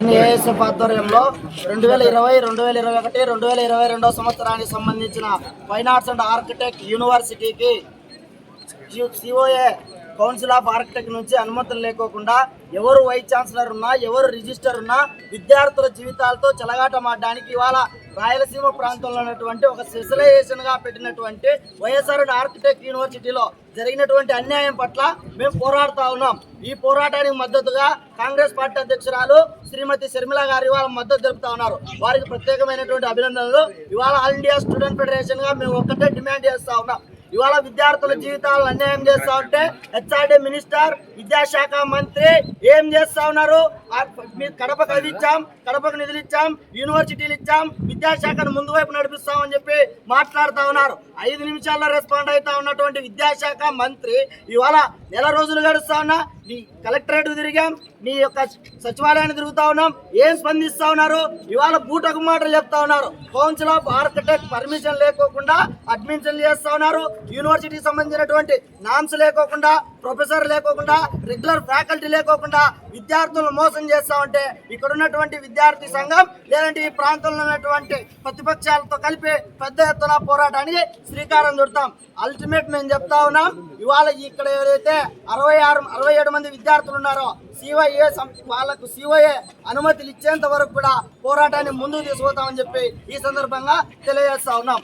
ఎన్ఏఎస్ఎఫ్ ఆధ్వర్యంలో రెండు వేల ఇరవై రెండు వేల ఇరవై ఒకటి రెండు వేల ఇరవై రెండో సంవత్సరానికి సంబంధించిన ఫైన్ ఆర్ట్స్ అండ్ ఆర్కిటెక్ట్ యూనివర్సిటీకి C O A council of architect నుంచి అనుమతులు లేకోకుండా ఎవరు వైస్ ఛాన్సలర్ ఉన్నా ఎవరు రిజిస్టర్ ఉన్నా విద్యార్థుల జీవితాలతో చెలగాటమాడడానికి ఇవాళ రాయలసీమ ప్రాంతంలో ఉన్నటువంటి ఒక స్పెషలైజేషన్గా పెట్టినటువంటి వైఎస్ఆర్ ఆర్కిటెక్ట్ యూనివర్సిటీలో జరిగినటువంటి అన్యాయం పట్ల మేము పోరాడుతూ ఉన్నాం. ఈ పోరాటానికి మద్దతుగా కాంగ్రెస్ పార్టీ అధ్యక్షురాలు శ్రీమతి శర్మిల గారు ఇవాళ మద్దతు తెలుపుతా ఉన్నారు. వారికి ప్రత్యేకమైనటువంటి అభినందనలు. ఇవాళ ఆల్ ఇండియా స్టూడెంట్ ఫెడరేషన్గా మేము ఒక్కటే డిమాండ్ చేస్తా ఉన్నాం. ఇవాళ విద్యార్థుల జీవితాలను అన్యాయం చేస్తా ఉంటే హెచ్ఆర్డి మినిస్టర్ విద్యాశాఖ మంత్రి ఏం చేస్తా ఉన్నారు? కడప మీరు కడపకు అది కడపకు నిధులు ఇచ్చాం యూనివర్సిటీలు ఇచ్చాం విద్యాశాఖను ముందు వైపు నడిపిస్తామని చెప్పి మాట్లాడుతా ఉన్నారు. ఐదు నిమిషాల్లో రెస్పాండ్ అవుతా ఉన్నటువంటి విద్యాశాఖ మంత్రి ఇవాళ నెల రోజులు గడుస్తా ఉన్నా నీ కలెక్టరేట్ తిరిగాం నీ యొక్క సచివాలయాన్ని తిరుగుతా ఉన్నాం ఏం స్పందిస్తా ఉన్నారు? ఇవాళ బూటకు మాటలు చెప్తా ఉన్నారు. కౌన్సిల్ ఆఫ్ ఆర్కిటెక్ట్ పర్మిషన్ లేకోకుండా అడ్మిషన్ చేస్తా ఉన్నారు. యూనివర్సిటీకి సంబంధించినటువంటి నామ్స్ లేకోకుండా ప్రొఫెసర్ లేకోకుండా రెగ్యులర్ ఫ్యాకల్టీ లేకోకుండా విద్యార్థులను మోసం చేస్తా ఉంటే ఇక్కడ ఉన్నటువంటి విద్యార్థి సంఘం లేదంటే ఈ ప్రాంతంలో ఉన్నటువంటి ప్రతిపక్షాలతో కలిపి పెద్ద ఎత్తున పోరాటానికి శ్రీకారం చుడతాం. అల్టిమేట్ మేము చెప్తా ఉన్నాం ఇవాళ ఇక్కడ ఏదైతే అరవై ఆరు అరవై ఏడు మంది విద్యార్థులు ఉన్నారో సివైఏ వాళ్ళకు సివైఏ అనుమతులు ఇచ్చేంత వరకు కూడా పోరాటాన్ని ముందుకు తీసుకుపోతామని చెప్పి ఈ సందర్భంగా తెలియజేస్తా ఉన్నాం.